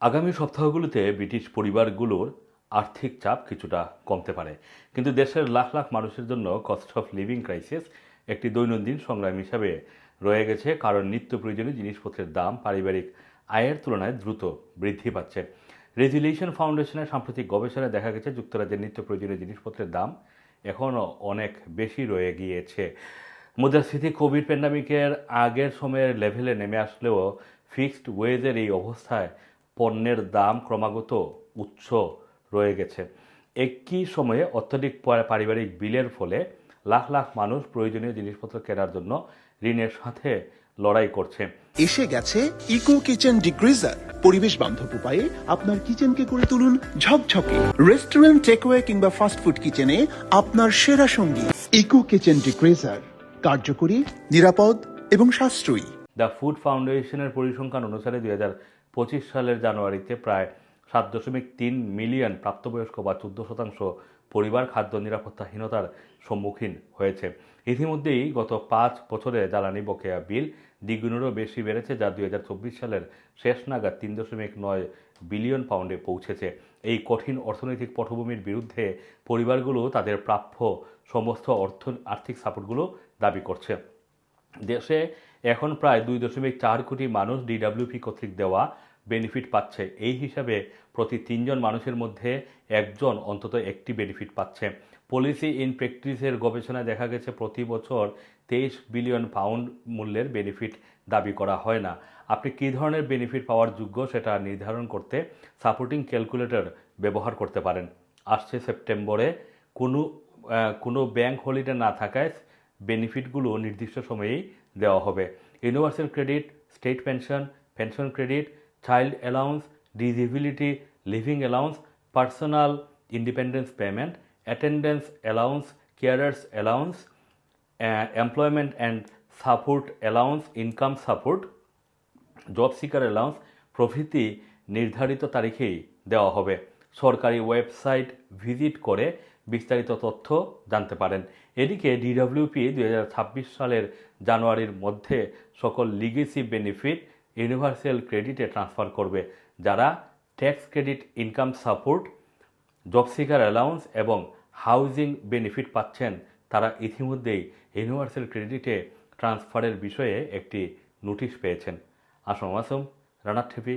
আগামী সপ্তাহগুলোতে ব্রিটিশ পরিবারগুলোর আর্থিক চাপ কিছুটা কমতে পারে। কিন্তু দেশের লাখ লাখ মানুষের জন্য কস্ট অফ লিভিং ক্রাইসিস একটি দৈনন্দিন সংগ্রাম হিসাবে রয়ে গেছে, কারণ নিত্য প্রয়োজনীয় জিনিসপত্রের দাম পারিবারিক আয়ের তুলনায় দ্রুত বৃদ্ধি পাচ্ছে। রেজুলিউশন ফাউন্ডেশনের সাম্প্রতিক গবেষণায় দেখা গেছে, যুক্তরাজ্যের নিত্য প্রয়োজনীয় জিনিসপত্রের দাম এখনও অনেক বেশি রয়ে গিয়েছে। মুদ্রাস্ফীতি, কোভিড প্যান্ডামিকের আগের সময়ের লেভেলে নেমে আসলেও ফিক্সড ওয়েজের এই অবস্থায় পণ্যের দাম ক্রমাগত উচ্চ রয়ে গেছে। একই সময়ে অত্যধিক পারিবারিক বিলের ফলে লাখ লাখ মানুষ প্রয়োজনীয় জিনিসপত্র কেনার জন্য ঋণের সাথে লড়াই করছে। এসে গেছে ইকো কিচেন ডিগ্রিজার পরিবেশ বান্ধব উপায়ে আপনার কিচেনকে করে তুলুন ঝকঝকে। রেস্টুরেন্ট টেকওয়ে কিংবা ফাস্টফুড কিচেনে আপনার সেরা সঙ্গী। ইকো কিচেন ডিগ্রিজার কার্যকরী নিরাপদ এবং সাশ্রয়ী। দ্য ফুড ফাউন্ডেশনের পরিসংখ্যান অনুসারে দুই হাজার পঁচিশ সালের জানুয়ারিতে প্রায় সাত দশমিক তিন মিলিয়ন প্রাপ্তবয়স্ক বা চোদ্দ শতাংশ পরিবার খাদ্য নিরাপত্তাহীনতার সম্মুখীন হয়েছে। ইতিমধ্যেই গত পাঁচ বছরে জ্বালানি বকেয়া বিল দ্বিগুণেরও বেশি বেড়েছে, যা দুই হাজার চব্বিশ সালের শেষ নাগাদ তিন দশমিক নয় বিলিয়ন পাউন্ডে পৌঁছেছে। এই কঠিন অর্থনৈতিক পটভূমির বিরুদ্ধে পরিবারগুলো তাদের প্রাপ্য সমস্ত অর্থ আর্থিক সাপোর্টগুলো দাবি করছে। দেশে এখন প্রায় দুই দশমিক চার কোটি মানুষ ডিডাব্লিউপি কর্তৃক দেওয়া বেনিফিট পাচ্ছে। এই হিসাবে প্রতি তিনজন মানুষের মধ্যে একজন অন্তত একটি বেনিফিট পাচ্ছে। পলিসি ইন প্র্যাকটিসের গবেষণায় দেখা গেছে, প্রতি বছর তেইশ বিলিয়ন পাউন্ড মূল্যের বেনিফিট দাবি করা হয় না। আপনি কী ধরনের বেনিফিট পাওয়ার যোগ্য সেটা নির্ধারণ করতে সাপোর্টিং ক্যালকুলেটর ব্যবহার করতে পারেন। আসছে সেপ্টেম্বরে কোনো কোনো ব্যাংক হলিডে না থাকায় বেনিফিটগুলো নির্দিষ্ট সময়েই দেওয়া হবে। Universal credit, state pension pension credit, child allowance disability living allowance, personal independence payment, attendance allowance, carers allowance employment and support allowance, income support, job seeker allowance, প্রভৃতি নির্ধারিত তারিখেই দেওয়া হবে। সরকারি ওয়েবসাইট ভিজিট করে বিস্তারিত তথ্য জানতে পারেন। এদিকে ডিডব্লিউপি দুই হাজার ছাব্বিশ সালের জানুয়ারির মধ্যে সকল লিগেসি বেনিফিট ইউনিভার্সাল ক্রেডিটে ট্রান্সফার করবে, যারা tax credit income support job seeker allowance এবং হাউজিং বেনিফিট পাচ্ছেন। তারা ইতিমধ্যেই ইউনিভার্সাল ক্রেডিটে ট্রান্সফারের বিষয়ে একটি নোটিশ পেয়েছেন। আসম আসম রানার টিভি।